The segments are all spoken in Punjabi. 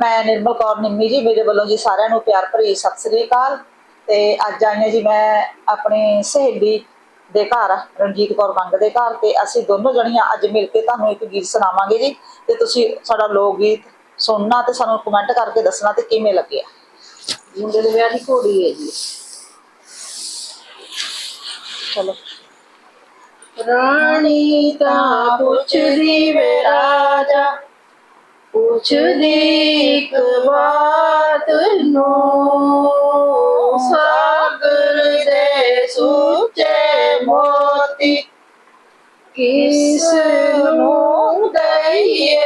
ਮੈਂ ਨਿਰਮਲ ਕੌਰ ਨਿੰਮੀ ਜੀ, ਮੇਰੇ ਵੱਲੋਂ ਜੀ ਸਾਰਿਆਂ ਨੂੰ ਪਿਆਰ ਭਰੀ ਸਤਿ ਸ੍ਰੀ ਅਕਾਲ। ਤੇ ਅੱਜ ਆਈ ਜੀ ਮੈਂ ਆਪਣੀ ਸਹੇਲੀ ਦੇ ਘਰ, ਰਣਜੀਤ ਕੌਰ ਮੰਗ ਦੇ ਘਰ ਤੇ ਅਸੀਂ ਦੋਨੋਂ ਜਣੀਆਂ ਅੱਜ ਮਿਲ ਕੇ ਤੁਹਾਨੂੰ ਇੱਕ ਗੀਤ ਸੁਣਾਵਾਂਗੇ ਜੀ। ਤੇ ਤੁਸੀਂ ਸਾਡਾ ਲੋਕ ਗੀਤ ਸੁਣਨਾ ਤੇ ਸਾਨੂੰ ਕਮੈਂਟ ਕਰਕੇ ਦੱਸਣਾ ਤੇ ਕਿਵੇਂ ਲੱਗਿਆ। ਮੁੰਡੇ ਦੇ ਵਿਆਹ ਦੀ ਘੋੜੀ ਹੈ ਜੀ। ਚਲੋ। ਰਾਣੀ ਤਾਂ ਪੁੱਛਦੀ ਵੇ ਰਾਜਾ पुछदी बात नो सागर दे सूचे मोती किस नो दइए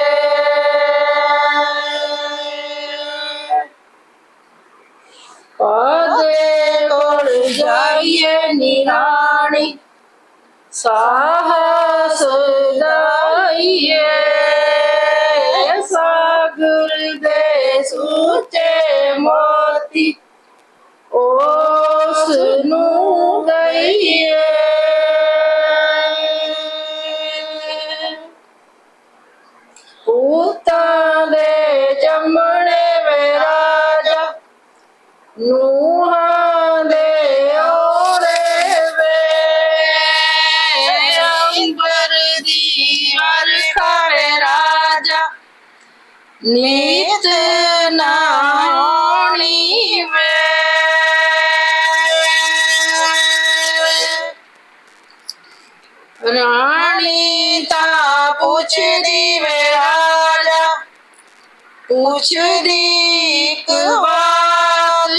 पदे और जाइए निराणी साहस दाइए ਦੇ ਮੋਤੀ ਉਸ ਨੂੰ ਗਈਏ। ਉਤਾਂ ਦੇ ਜੰਮਣੇ ਵੇ ਰਾਜਾ, ਨੂਹਾਂ ਦੇ ਔਰੇ ਵੇ। ਅੰਬਰ ਦੀ ਵਰਖਾਏ ਰਾਜਾ, ਨੀਤ पूछ दी मैं राजा। पूछ दी इकबाल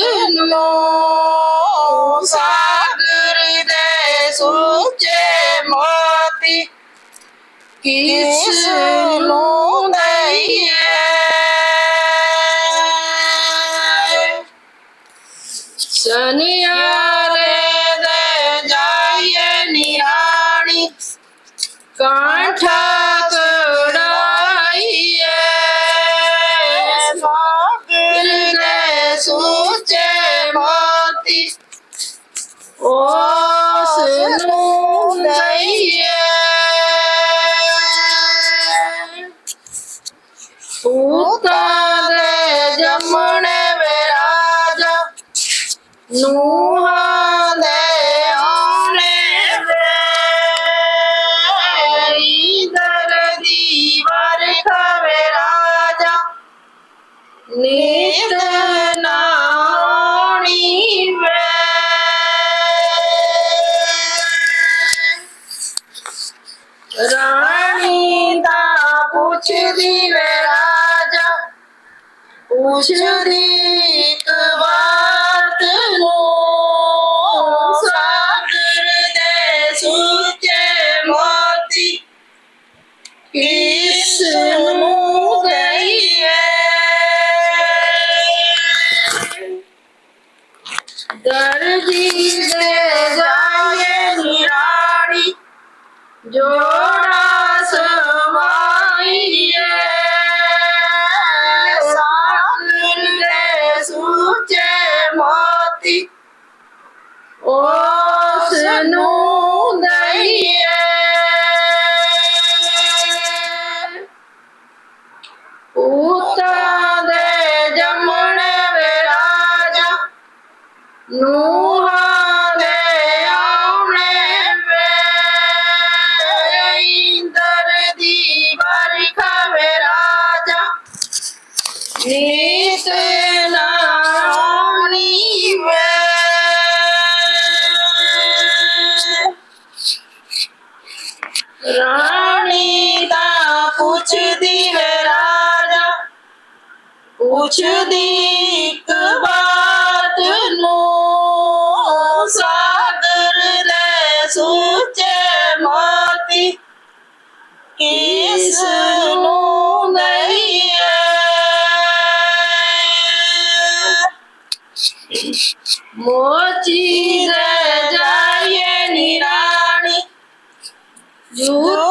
नो सागर दे सोचे मोती। किस नो नहीं है? सनिया ਨੂਹਾਂ ਦੇ ਆਉਣੇ ਵੇ ਇਦਰ ਦੀ ਵਰਖਾ ਵੇ ਰਾਜਾ। ਨੀਤ ਨਾਣੀ ਵੇ। ਰਾਣੀ ਦਾ ਪੁੱਛਦੀ ਵੇ ਰਾਜਾ, ਪੁੱਛਦੀ मुँह गई है दर्दी दे जाए जोड़ा सवाई सागर सूचे मोती ओ दी है राजा। पूछ दी एक बात नो। सागर ने सोचे माती। किस नो नहीं है। मोची रह जाए निरानी। झूठ